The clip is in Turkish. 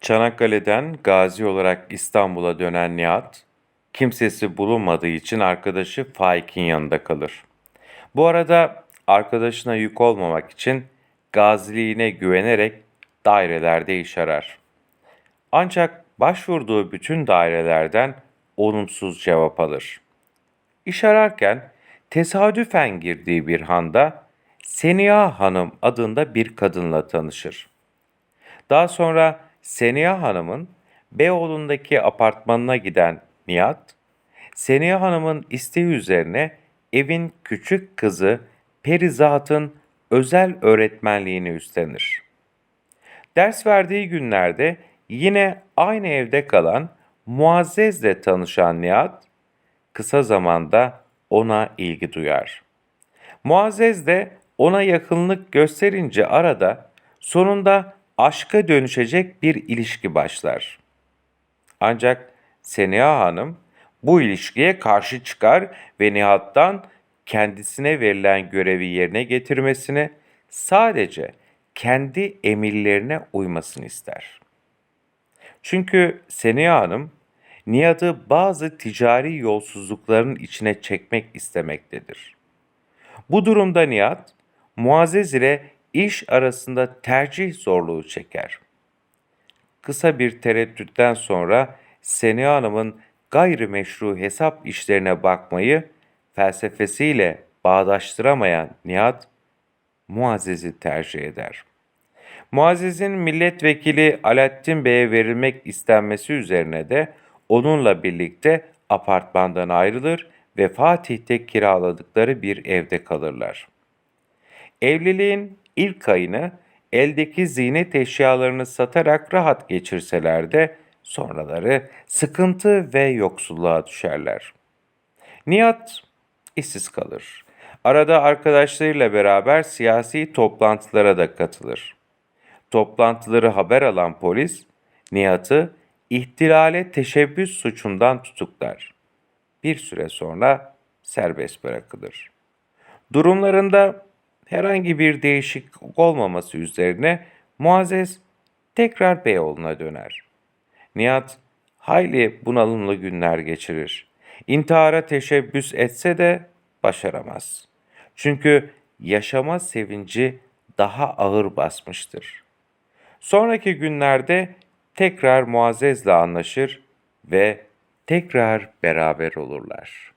Çanakkale'den gazi olarak İstanbul'a dönen Nihat, kimsesi bulunmadığı için arkadaşı Faik'in yanında kalır. Bu arada arkadaşına yük olmamak için gaziliğine güvenerek dairelerde iş arar. Ancak başvurduğu bütün dairelerden olumsuz cevap alır. İş ararken tesadüfen girdiği bir handa Seniha Hanım adında bir kadınla tanışır. Daha sonra Seniha Hanım'ın Beyoğlu'ndaki apartmanına giden Nihat, Seniha Hanım'ın isteği üzerine evin küçük kızı Perizat'ın özel öğretmenliğini üstlenir. Ders verdiği günlerde yine aynı evde kalan Muazzez'le tanışan Nihat, kısa zamanda ona ilgi duyar. Muazzez de ona yakınlık gösterince arada sonunda aşka dönüşecek bir ilişki başlar. Ancak Seniha Hanım bu ilişkiye karşı çıkar ve Nihat'tan kendisine verilen görevi yerine getirmesini sadece kendi emirlerine uymasını ister. Çünkü Seniha Hanım Nihat'ı bazı ticari yolsuzlukların içine çekmek istemektedir. Bu durumda Nihat, Muazzez ile iş arasında tercih zorluğu çeker. Kısa bir tereddütten sonra Seniha Hanım'ın gayrimeşru hesap işlerine bakmayı felsefesiyle bağdaştıramayan Nihat, Muazzez'i tercih eder. Muazzez'in milletvekili Alaaddin Bey'e verilmek istenmesi üzerine de onunla birlikte apartmandan ayrılır ve Fatih'te kiraladıkları bir evde kalırlar. Evliliğin ilk ayını eldeki ziynet eşyalarını satarak rahat geçirseler de sonraları sıkıntı ve yoksulluğa düşerler. Nihat işsiz kalır. Arada arkadaşlarıyla beraber siyasi toplantılara da katılır. Toplantıları haber alan polis Nihat'ı ihtilale teşebbüs suçundan tutuklar. Bir süre sonra serbest bırakılır. Durumlarında herhangi bir değişiklik olmaması üzerine Muazzez tekrar Beyoğlu'na döner. Nihat hayli bunalımlı günler geçirir. İntihara teşebbüs etse de başaramaz. Çünkü yaşama sevinci daha ağır basmıştır. Sonraki günlerde tekrar Muazzez'le anlaşır ve tekrar beraber olurlar.